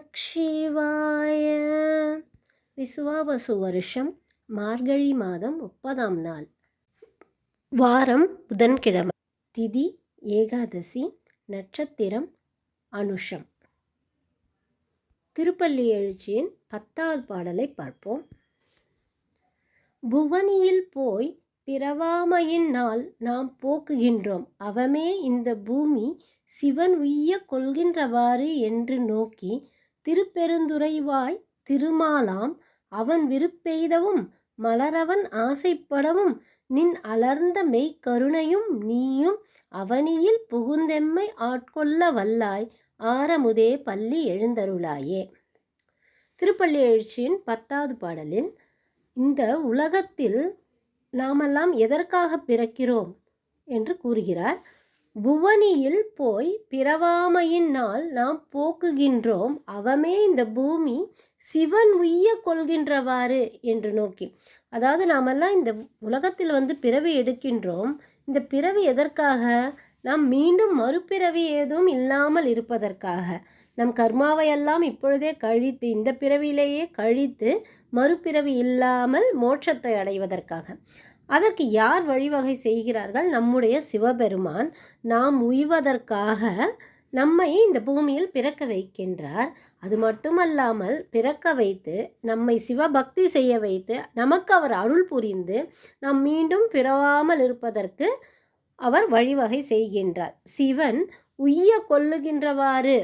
சிவாய விசுவாவசு வருஷம் மார்கழி மாதம் முப்பதாம் நாள். வாரம் புதன்கிழமை திதி ஏகாதசி நட்சத்திரம் அனுஷம். திருப்பள்ளி எழுச்சியின் பத்தாவது பாடலை பார்ப்போம். புவனியில் போய் பிறவாமையின் நாள் நாம் போக்குகின்றோம். அவமே இந்த பூமி சிவன் உய்ய கொள்கின்றவாறு என்று நோக்கி திருப்பெருந்துறைவாய் திருமாலாம் அவன் விருப்பெய்தவும் மலரவன் ஆசைப்படவும் நின் அலர்ந்த மெய்க்கருணையும் நீயும் அவனியில் புகுந்தெம்மை ஆட்கொள்ள வல்லாய் ஆரமுதே பள்ளி எழுந்தருளாயே. திருப்பள்ளி எழுச்சியின் பத்தாவது பாடலில் இந்த உலகத்தில் நாமெல்லாம் எதற்காக பிறக்கிறோம்? என்று கூறுகிறார். புவனியில் போய் பிறவாமையின் நாள் நாம் போக்குகின்றோம். அவமே இந்த பூமி சிவன் உய்ய கொள்கின்றவாறு என்று நோக்கி. அதாவது நாமெல்லாம் இந்த உலகத்தில் வந்து பிறவி எடுக்கின்றோம். இந்த பிறவி எதற்காக? நாம் மீண்டும் மறுபிறவி ஏதும் இல்லாமல் இருப்பதற்காக. நம் கர்மாவையெல்லாம் இப்பொழுதே கழித்து இந்த பிறவியிலேயே கழித்து மறுபிறவி இல்லாமல் மோட்சத்தை அடைவதற்காக. அதற்கு யார் வழிவகை செய்கிறார்கள்? நம்முடைய சிவபெருமான் நாம் உய்வதற்காக நம்மை இந்த பூமியில் பிறக்க வைக்கின்றார். அது மட்டுமல்லாமல் பிறக்க வைத்து நம்மை சிவபக்தி செய்ய வைத்து நமக்கு அவர் அருள் புரிந்து நாம் மீண்டும் பிறவாமல் இருப்பதற்கு அவர் வழிவகை செய்கின்றார். சிவன் உய்ய கொள்ளுகின்றவாறு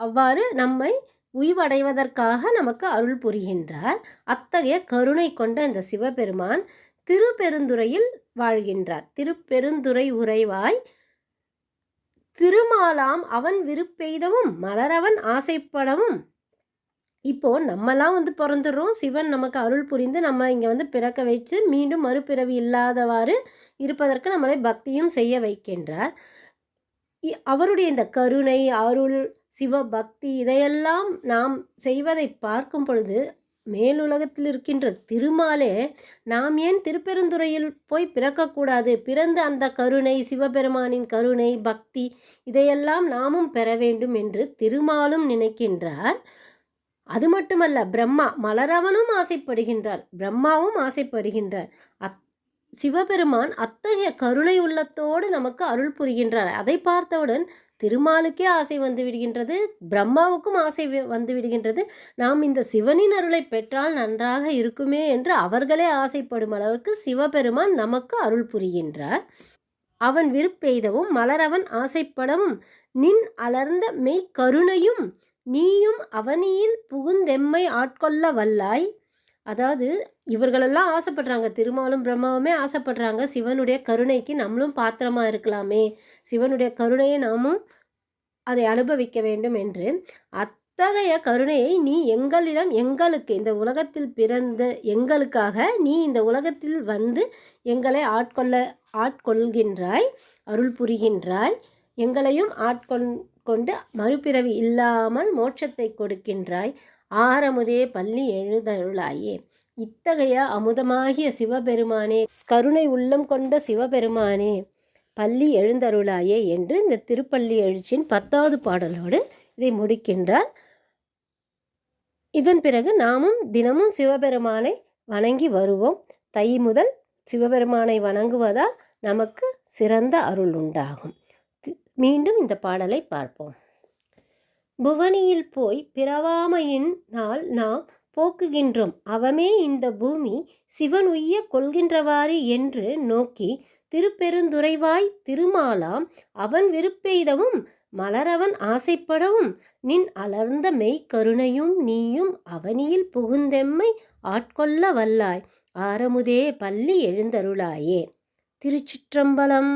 அவ்வாறு நம்மை உய்வடைவதற்காக நமக்கு அருள் புரிகின்றார். அத்தகைய கருணை கொண்ட இந்த சிவபெருமான் திருப்பெருந்துறையில் வாழ்கின்றார். திருப்பெருந்துறை உறைவாய் திருமாலாம் அவன் விருப்பெய்தவும் மலரவன் ஆசைப்படவும். இப்போ நம்மலாம் வந்து பிறந்துடுறோம். சிவன் நமக்கு அருள் புரிந்து நம்ம இங்கே வந்து பிறக்க வச்சு மீண்டும் மறுபிறவி இல்லாதவாறு இருப்பதற்கு நம்மளை பக்தியும் செய்ய வைக்கின்றார். அவருடைய இந்த கருணை அருள் சிவபக்தி இதையெல்லாம் நாம் செய்வதை பார்க்கும் பொழுது மேலுலகத்தில் இருக்கின்ற திருமாலே நாம் ஏன் திருப்பெருந்துறையில் போய் பிறக்கக்கூடாது? பிறந்த அந்த கருணை சிவபெருமானின் கருணை பக்தி இதையெல்லாம் நாமும் பெற வேண்டும் என்று திருமாலும் நினைக்கின்றார். அது மட்டுமல்ல பிரம்மா மலரவனும் ஆசைப்படுகின்றார். பிரம்மாவும் ஆசைப்படுகின்றார். அத் சிவபெருமான் அத்தகைய கருணை உள்ளத்தோடு நமக்கு அருள் புரிகின்றார். அதை பார்த்தவுடன் திருமாலுக்கே ஆசை வந்து விடுகின்றது பிரம்மாவுக்கும் ஆசை வந்து விடுகின்றது. நாம் இந்த சிவனின் அருளை பெற்றால் நன்றாக இருக்குமே என்று அவர்களே ஆசைப்படும் அளவுக்கு சிவபெருமான் நமக்கு அருள் புரிகின்றார். அவன் விருப்பெய்தவும் மலரவன் ஆசைப்படவும் நின் அலர்ந்த மெய் கருணையும் நீயும் அவனியில் புகுந்தெம்மை ஆட்கொள்ள வல்லாய். அதாவது இவர்களெல்லாம் ஆசைப்படுறாங்க திருமாலும் பிரம்மாவுமே ஆசைப்படுறாங்க சிவனுடைய கருணைக்கு நம்மளும் பாத்திரமாக இருக்கலாமே சிவனுடைய கருணையை நாமும் அதை அனுபவிக்க வேண்டும் என்று. அத்தகைய கருணையை நீ எங்களிடம் எங்களுக்கு இந்த உலகத்தில் பிறந்த எங்களுக்காக நீ இந்த உலகத்தில் வந்து எங்களை ஆட்கொள்ள ஆட்கொள்கின்றாய் அருள் புரிகின்றாய் எங்களையும் ஆட்கொண் கொண்டு மறுபிறவி இல்லாமல் மோட்சத்தை கொடுக்கின்றாய். ஆரமுதே பள்ளி எழுதருளாயே. இத்தகைய அமுதமாகிய சிவபெருமானே கருணை உள்ளம் கொண்ட சிவபெருமானே பள்ளி எழுந்தருளாயே என்று இந்த திருப்பள்ளி எழுச்சியின் பத்தாவது பாடலோடு இதை முடிக்கின்றார். இதன் பிறகு நாமும் தினமும் சிவபெருமானை வணங்கி வருவோம். தை முதல் சிவபெருமானை வணங்குவதால் நமக்கு சிறந்த அருள் உண்டாகும். மீண்டும் இந்த பாடலை பார்ப்போம். புவனியில் போய் பிறவாமையின் நாள் நாம் போக்குகின்றோம். அவமே இந்த பூமி சிவன் உய்ய கொள்கின்றவாறு என்று நோக்கி திருப்பெருந்துறைவாய் திருமாலாம் அவன் விருப்பெய்தவும் மலரவன் ஆசைப்படவும் நின் அலர்ந்த மெய் கருணையும் நீயும் அவனியில் புகுந்தெம்மை ஆட்கொள்ள வல்லாய். ஆரமுதே பள்ளி எழுந்தருளாயே. திருச்சிற்றம்பலம்